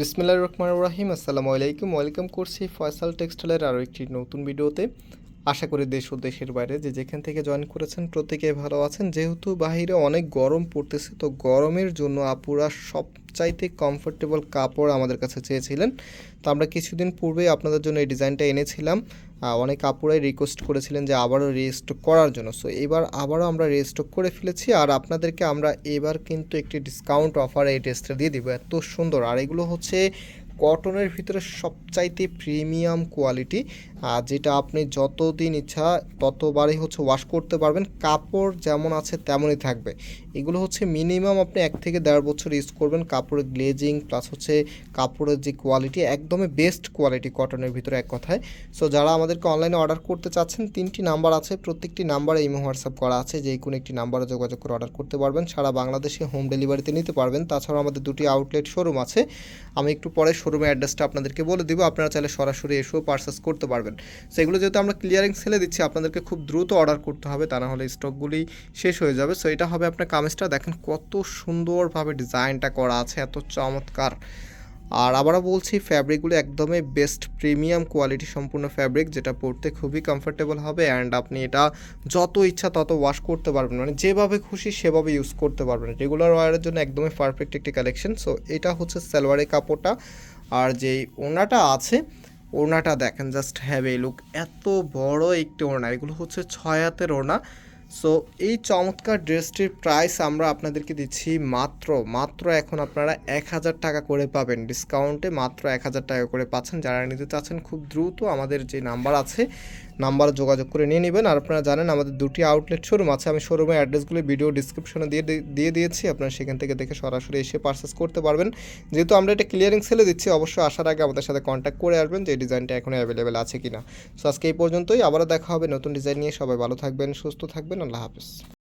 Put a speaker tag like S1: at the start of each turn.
S1: বিসমিল্লাহ রহমান রাহিম। আসসালামু আলাইকুম। ওয়েলকাম করছি ফয়সাল টেক্সটাইলের আরও একটি নতুন ভিডিওতে। আশা করি দেশ ও দেশের বাইরে যে যেখান থেকে জয়েন করেছেন প্রত্যেকে ভালো আছেন। যেহেতু বাহিরে অনেক গরম পড়তেছে, তো গরমের জন্য আপুরা সবচাইতে কমফোর্টেবল কাপড় আমাদের কাছে চেয়েছিলেন। তো আমরা কিছুদিন পূর্বেই আপনাদের জন্য এই ডিজাইনটা এনেছিলাম। অনেক আপুরাই রিকোয়েস্ট করেছিলেন যে আবারও রেজিস্টক করার জন্য। সো এবার আবারও আমরা রেজিস্টক করে ফেলেছি আর আপনাদেরকে আমরা এবার কিন্তু একটি ডিসকাউন্ট অফার এই ড্রেসটা দিয়ে দিব। এত সুন্দর। আর এগুলো হচ্ছে কটনের ভিতরে সবচাইতে প্রিমিয়াম কোয়ালিটি, আর যেটা আপনি যতদিন ইচ্ছা ততবারই হচ্ছে ওয়াশ করতে পারবেন। কাপড় যেমন আছে তেমনই থাকবে। এগুলো হচ্ছে মিনিমাম আপনি এক থেকে দেড় বছর ইউজ করবেন কাপড়ের গ্লেজিং প্লাস হচ্ছে কাপড়ের যে কোয়ালিটি একদমই বেস্ট কোয়ালিটি কটনের ভিতরে এক কথায়। সো যারা আমাদেরকে অনলাইনে অর্ডার করতে চাচ্ছেন, তিনটি নাম্বার আছে, প্রত্যেকটি নাম্বারে ইমো হোয়াটসঅ্যাপ করা আছে, যে কোনো একটি নাম্বারে যোগাযোগ করে অর্ডার করতে পারবেন। সারা বাংলাদেশে হোম ডেলিভারিতে নিতে পারবেন। তাছাড়াও আমাদের দুটি আউটলেট শোরুম আছে। আমি একটু পরে শোরুমের অ্যাড্রেসটা আপনাদেরকে বলে দিব। আপনারা চাইলে সরাসরি এসেও পারচেস করতে পারবেন। সো এগুলো যেহেতু আমরা ক্লিয়ারিং সেলে দিচ্ছি, আপনাদেরকে খুব দ্রুত অর্ডার করতে হবে, তা না হলে স্টকগুলি শেষ হয়ে যাবে। সো এটা হবে আপনার কামিজটা। দেখেন কত সুন্দরভাবে ডিজাইনটা করা আছে, এত চমৎকার। আর আবারও বলছি ফ্যাব্রিকগুলো একদমই বেস্ট প্রিমিয়াম কোয়ালিটি সম্পূর্ণ ফ্যাব্রিক যেটা পরতে খুবই কমফোর্টেবল হবে অ্যান্ড আপনি এটা যত ইচ্ছা তত ওয়াশ করতে পারবেন। মানে যেভাবে খুশি সেভাবে ইউজ করতে পারবেন। রেগুলার ওয়ারের জন্য একদমই পারফেক্ট একটি কালেকশন সো এটা হচ্ছে সালোয়ারের কাপড়টা। আর যেই ওনাটা আছে ওনাটা দেখেন জাস্ট হ্যাভ এ লুক এত বড় একটি ওড়না। এগুলো হচ্ছে ছয় হাতের ওড়না। সো এই চমৎকার ড্রেসটির প্রাইস আমরা আপনাদেরকে দিচ্ছি মাত্র মাত্র এখন আপনারা এক হাজার টাকা করে পাবেন। ডিসকাউন্টে মাত্র এক হাজার টাকা করে পাচ্ছেন। যারা নিতে চাচ্ছেন খুব দ্রুত আমাদের যে নাম্বার আছে নাম্বার যোগাযোগ করে নিয়ে নেবেন। আর আপনারা জানেন আমাদের দুটি আউটলেট শোরুম আছে। আমি শোরুমের অ্যাড্রেসগুলো ভিডিও ডিসক্রিপশনে দিয়ে দিয়ে দিয়েছি। আপনারা সেখান থেকে দেখে সরাসরি এসে পারচেস করতে পারবেন। যেহেতু আমরা এটা ক্লিয়ারিং সেলে দিচ্ছি, অবশ্যই আসার আগে আমাদের সাথে কন্ট্যাক্ট করে আসবেন যে ডিজাইনটা এখনও অ্যাভেলেবেল আছে কিনা। সো আজকে এই পর্যন্তই। আবারও দেখা হবে নতুন ডিজাইন নিয়ে। সবাই ভালো থাকবেন, সুস্থ থাকবেন আল্লাহ হাফেজ